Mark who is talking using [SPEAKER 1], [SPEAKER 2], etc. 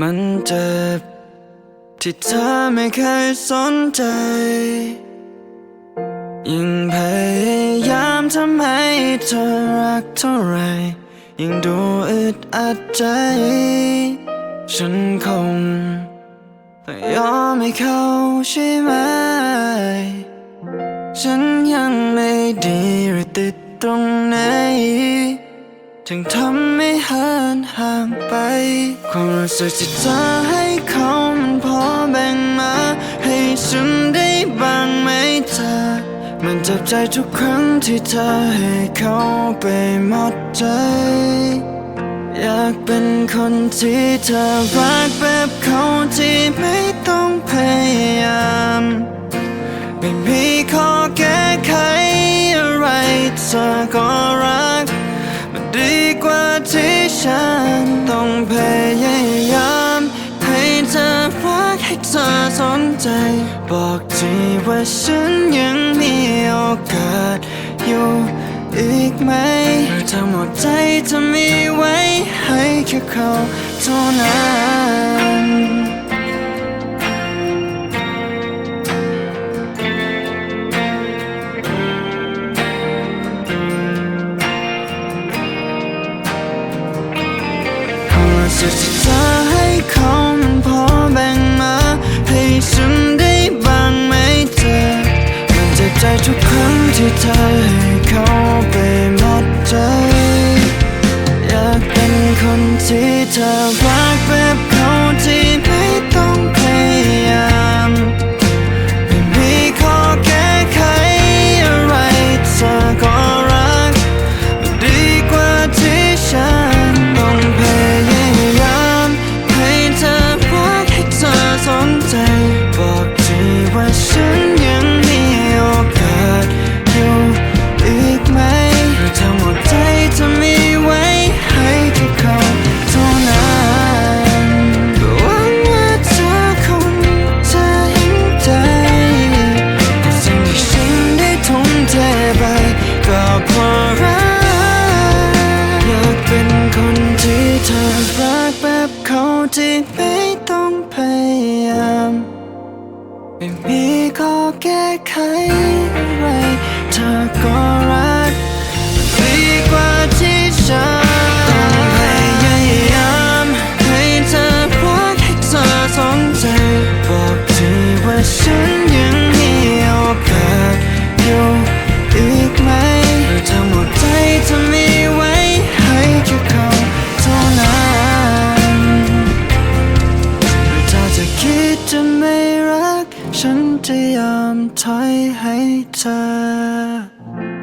[SPEAKER 1] มันเจ็บ ที่เธอไม่เคยสนใจ ยิ่งพยายามทำให้เธอรักเท่าไร ยิ่งดูอึดอัดใจ ฉันคงต้องยอมให้เขาใช่ไหม ฉันยังไม่ดีหรือติดตรงไหน ถึงทำให้เหินห่างไป ความรู้สึกที่เธอให้เขามันพอแบ่งมา ให้ฉันได้บ้างไหมเธอ มันเจ็บใจทุกครั้งที่เธอให้เขาไปหมดใจ อยากเป็นคนที่เธอรักแบบเขาที่ไม่ต้องพยายามไม่มีข้อแก้ไขอะไรเธอก็รัก กว่าที่ฉันต้องพยายามให้เธอรักให้เธอสนใจ บอกทีว่าฉันยังมีโอกาสอยู่อีกไหมเธอหมดใจจะมีไว้ให้แค่เขาเท่านั้น ควากที่เธอให้เขามันพอแบ่งมาให้ฉันได้บ้างไหมเธอมันเจ็บใจทุกครั้งที่เธอให้ รักแบบเขาที่ไม่ต้องพยายาม ไม่มีข้อแก้ไขอะไรเธอก็รัก ฉันจะยอมถอยให้เธอ